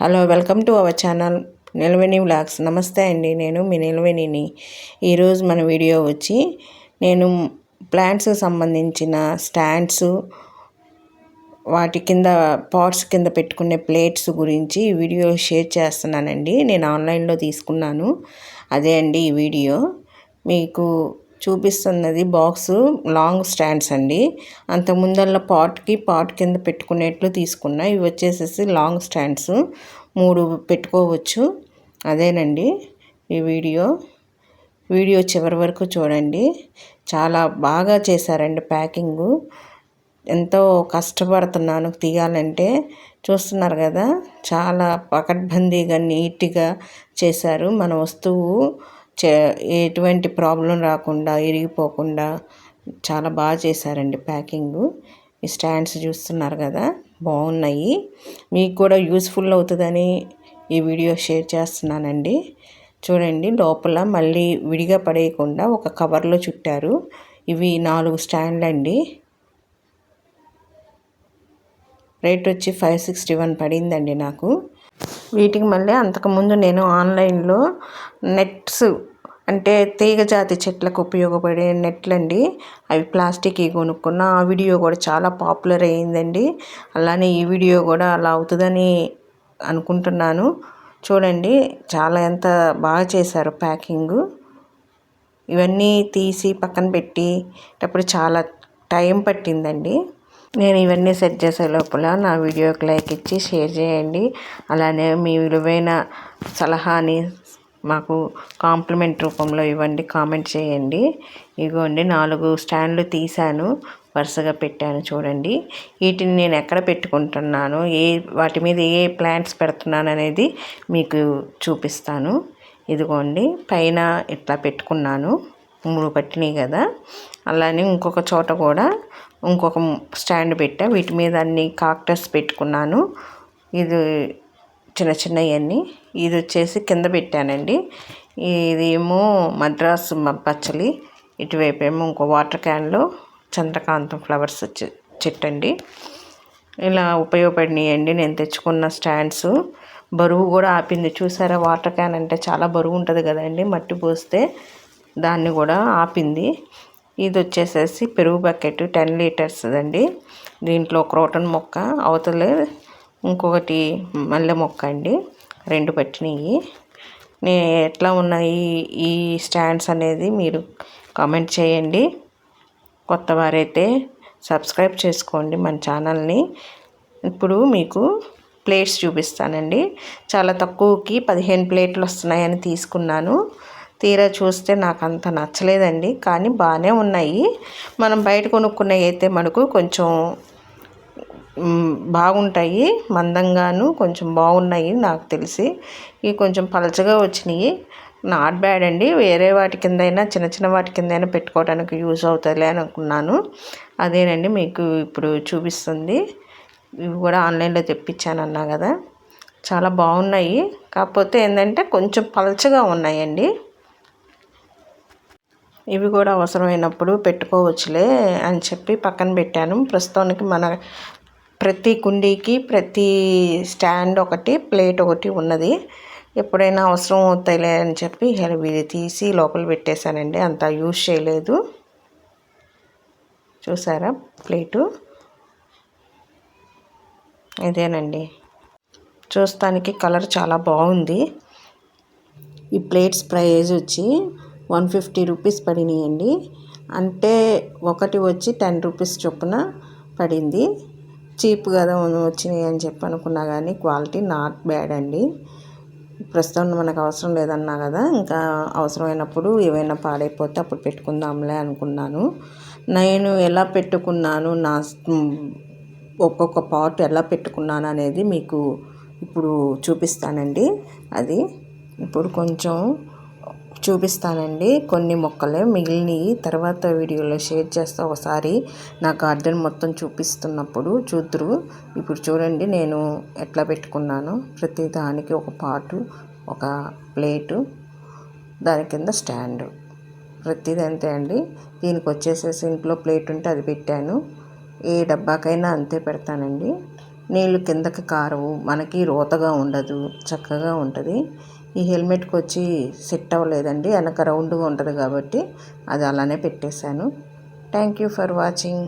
Hello welcome to our channel Nilaveni vlogs. నమస్తే అండి నేను మీ నిలవేణిని. ఈరోజు మన వీడియో వచ్చి నేను ప్లాంట్స్ సంబంధించిన స్టాండ్స్ వాటి కింద పాట్స్ కింద పెట్టుకునే ప్లేట్స్ గురించి ఈ వీడియో షేర్ చేస్తున్నానండి. నేను ఆన్లైన్లో తీసుకున్నాను. అదే అండి ఈ వీడియో. మీకు చూపిస్తున్నది బాక్స్ లాంగ్ స్టాండ్స్ అండి. అంత ముందల్ల పాట్కి పాట్ కింద పెట్టుకునేట్లు తీసుకున్నా. ఇవి వచ్చేసేసి లాంగ్ స్టాండ్స్. మూడు పెట్టుకోవచ్చు. అదేనండి ఈ వీడియో. వీడియో చివరి వరకు చూడండి. చాలా బాగా చేశారండి ప్యాకింగు. ఎంతో కష్టపడుతున్నాను తీయాలంటే. చూస్తున్నారు కదా చాలా పకడ్బందీగా నీట్గా చేశారు మన వస్తువు. ఎటువంటి ప్రాబ్లం రాకుండా ఇరిగిపోకుండా చాలా బాగా చేశారండి ప్యాకింగు. ఈ స్టాండ్స్ చూస్తున్నారు కదా బాగున్నాయి. మీకు కూడా యూస్ఫుల్ అవుతుందని ఈ వీడియో షేర్ చేస్తున్నానండి. చూడండి లోపల మళ్ళీ విడిగా పడేయకుండా ఒక కవర్లో చుట్టారు. ఇవి నాలుగు స్టాండ్లు అండి రేట్ వచ్చి ఫైవ్ సిక్స్టీ వన్ పడిందండి నాకు. వీటికి మళ్ళీ అంతకుముందు నేను ఆన్లైన్లో నెట్స్ అంటే తీగ జాతి చెట్లకు ఉపయోగపడే నెట్లండి. అవి ప్లాస్టిక్ కొనుక్కున్న ఆ వీడియో కూడా చాలా పాపులర్ అయ్యిందండి. అలానే ఈ వీడియో కూడా అలా అవుతుందని అనుకుంటున్నాను. చూడండి చాలా ఎంత బాగా చేశారు ప్యాకింగ్. ఇవన్నీ తీసి పక్కన పెట్టేటప్పుడు చాలా టైం పట్టిందండి. నేను ఇవన్నీ సెట్ చేసే లోపల నా వీడియోకి లైక్ ఇచ్చి షేర్ చేయండి. అలానే మీ విలువైన సలహాని మాకు కాంప్లిమెంట్ రూపంలో ఇవ్వండి కామెంట్ చేయండి. ఇగోండి నాలుగు స్టాండ్లు తీశాను వరుసగా పెట్టాను చూడండి. వీటిని నేను ఎక్కడ పెట్టుకుంటున్నాను ఏ వాటి మీద ఏ ప్లాంట్స్ పెడుతున్నాను అనేది మీకు చూపిస్తాను. ఇదిగోండి పైన ఇట్లా పెట్టుకున్నాను. మూడు పట్టినాయి కదా. అలానే ఇంకొక చోట కూడా ఇంకొక స్టాండ్ పెట్టా. వీటి మీద అన్ని కాక్టస్ పెట్టుకున్నాను. ఇది చిన్న చిన్నవన్నీ ఇది వచ్చేసి కింద పెట్టానండి. ఇదేమో మద్రాసు పచ్చలి. ఇటువైపు ఏమో ఇంకో వాటర్ క్యాన్లో చంద్రకాంతం ఫ్లవర్స్ చెట్టు అండి ఇలా ఉపయోగపడినాయండి. నేను తెచ్చుకున్న స్టాండ్స్ బరువు కూడా ఆపింది. చూసారా? వాటర్ క్యాన్ అంటే చాలా బరువు ఉంటుంది కదండి. మట్టి పోస్తే దాన్ని కూడా ఆపింది. ఇది వచ్చేసేసి పెరుగు బకెట్ టెన్ లీటర్స్ అండి దీంట్లో క్రోటన్ మొక్క అవతలే ఇంకొకటి మల్లె మొక్క అండి. రెండు పట్టినాయి నే ఎట్లా ఉన్నాయి ఈ స్టాండ్స్ అనేది మీరు కామెంట్ చేయండి. కొత్త వారైతే సబ్స్క్రైబ్ చేసుకోండి మన ఛానల్ని. ఇప్పుడు మీకు ప్లేట్స్ చూపిస్తానండి. చాలా తక్కువకి పదిహేను ప్లేట్లు వస్తున్నాయని తీసుకున్నాను. తీరా చూస్తే నాకు అంత నచ్చలేదండి. కానీ బాగానే ఉన్నాయి. మనం బయట కొనుక్కున్నవి అయితే మనకు కొంచెం బాగుంటాయి. మందంగాను కొంచెం బాగున్నాయి నాకు తెలిసి. ఇవి కొంచెం పలచగా వచ్చినాయి. నాట్ బ్యాడ్ అండి. వేరే వాటి కింద అయినా చిన్న చిన్న వాటి కింద అయినా పెట్టుకోవడానికి యూజ్ అవుతుందిలే అని అనుకున్నాను. అదేనండి మీకు ఇప్పుడు చూపిస్తుంది. ఇవి కూడా ఆన్లైన్లో తెప్పించాను అన్నా కదా. చాలా బాగున్నాయి. కాకపోతే ఏంటంటే కొంచెం పలచగా ఉన్నాయండి. ఇవి కూడా అవసరమైనప్పుడు పెట్టుకోవచ్చులే అని చెప్పి పక్కన పెట్టాను. ప్రస్తుతానికి మన ప్రతి కుండీకి ప్రతి స్టాండ్ ఒకటి ప్లేట్ ఒకటి ఉన్నది. ఎప్పుడైనా అవసరం అవుతాయిలే అని చెప్పి ఇవి తీసి లోపల పెట్టేశానండి. అంత యూజ్ చేయలేదు. చూసారా ప్లేటు? ఇదేనండి. చూస్తానికి కలర్ చాలా బాగుంది. ఈ ప్లేట్స్ ప్రైజ్ వచ్చి వన్ ఫిఫ్టీ రూపీస్ పడినాయండి. అంటే ఒకటి వచ్చి టెన్ రూపీస్ చొప్పున పడింది. చీప్ కదా వచ్చినాయి అని చెప్పి అనుకున్నా కానీ క్వాలిటీ నాట్ బ్యాడ్ అండి. ప్రస్తుతం మనకు అవసరం లేదన్నా కదా ఇంకా అవసరమైనప్పుడు ఏవైనా పాడైపోతే అప్పుడు పెట్టుకుందాంలే అనుకున్నాను. నేను ఎలా పెట్టుకున్నాను నా ఒక్కొక్క పార్ట్ ఎలా పెట్టుకున్నాను అనేది మీకు ఇప్పుడు చూపిస్తానండి. అది ఇప్పుడు కొంచెం చూపిస్తానండి. కొన్ని మొక్కలే మిగిలినవి తర్వాత వీడియోలో షేర్ చేస్తా ఒకసారి. నా గార్డెన్ మొత్తం చూపిస్తున్నప్పుడు చూద్దరు. ఇప్పుడు చూడండి నేను ఎట్లా పెట్టుకున్నాను. ప్రతి దానికి ఒక పాటు ఒక ప్లేటు దాని కింద స్టాండ్. ప్రతిది అంతే అండి. దీనికి వచ్చేసేసి ఇంట్లో ప్లేట్ ఉంటే అది పెట్టాను. ఏ డబ్బాకైనా అంతే పెడతానండి. నీళ్ళు కిందకి కారవు మనకి రోతగా ఉండదు చక్కగా ఉంటుంది. ఈ హెల్మెట్కి వచ్చి సెట్ అవ్వలేదండి వెనక రౌండ్గా ఉంటుంది కాబట్టి అది అలానే పెట్టేశాను. Thank you for watching.